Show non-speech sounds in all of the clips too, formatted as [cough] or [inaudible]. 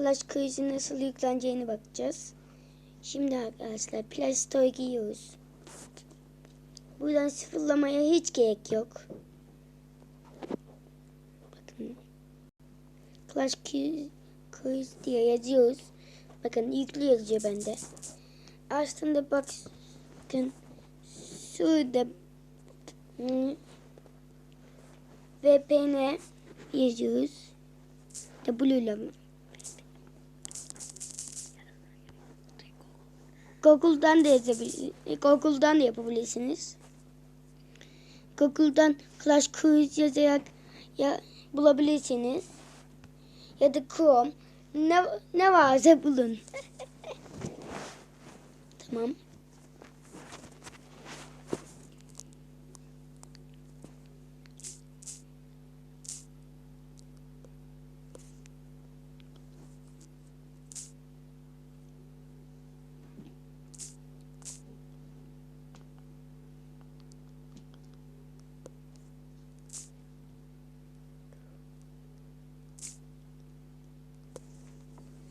Clash Quiz'in nasıl yükleneceğini bakacağız. Şimdi arkadaşlar Play Store giriyoruz. Buradan sıfırlamaya hiç gerek yok. Bakın. Clash Quiz diye yazıyoruz. Bakın yüklü yazıyor bende. Aslında bakın şurada hmm, VPN yazıyoruz. W ile Google'dan da yazabilir, Google'dan da yapabilirsiniz. Google'dan Clash Quiz yazarak ya bulabilirsiniz. Ya da Chrome ne ne varsa bulun. [laughs] tamam.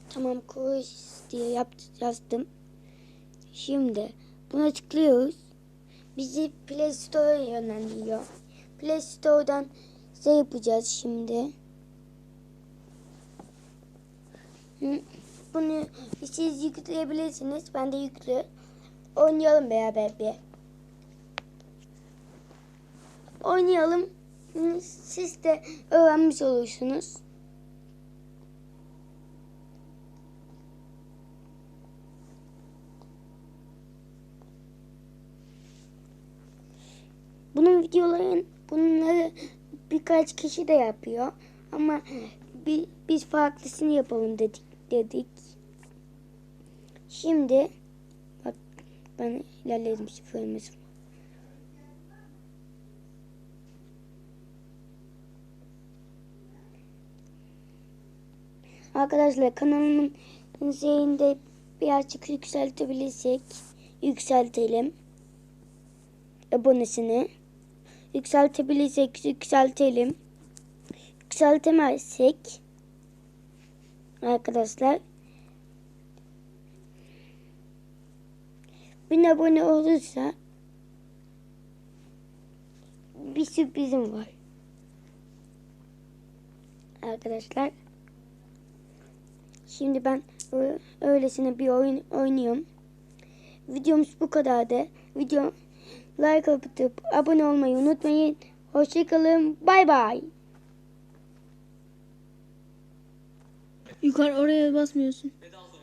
Tamam quiz diye yap, yazdım. Şimdi buna tıklıyoruz. Bizi Play Store'a yönlendiriyor. Play Store'dan şey yapacağız şimdi. Bunu siz yükleyebilirsiniz. Ben de yüklü. Oynayalım beraber bir. Oynayalım. Siz de öğrenmiş olursunuz. Bunları birkaç kişi de yapıyor. Ama bi- biz farklısını yapalım dedik dedik. Şimdi bak ben ilerledim sıfırımız. Arkadaşlar kanalımın şeyinde birazcık yükseltebilirsek yükseltelim abonesini. Yükseltebilirsek yükseltelim. Yükseltemezsek arkadaşlar bin abone olursa bir sürprizim var. Arkadaşlar şimdi ben öylesine bir oyun oynuyorum. Videomuz bu kadardı. Video like atıp abone olmayı unutmayın. Hoşçakalın. Bay bay. Yukarı oraya basmıyorsun.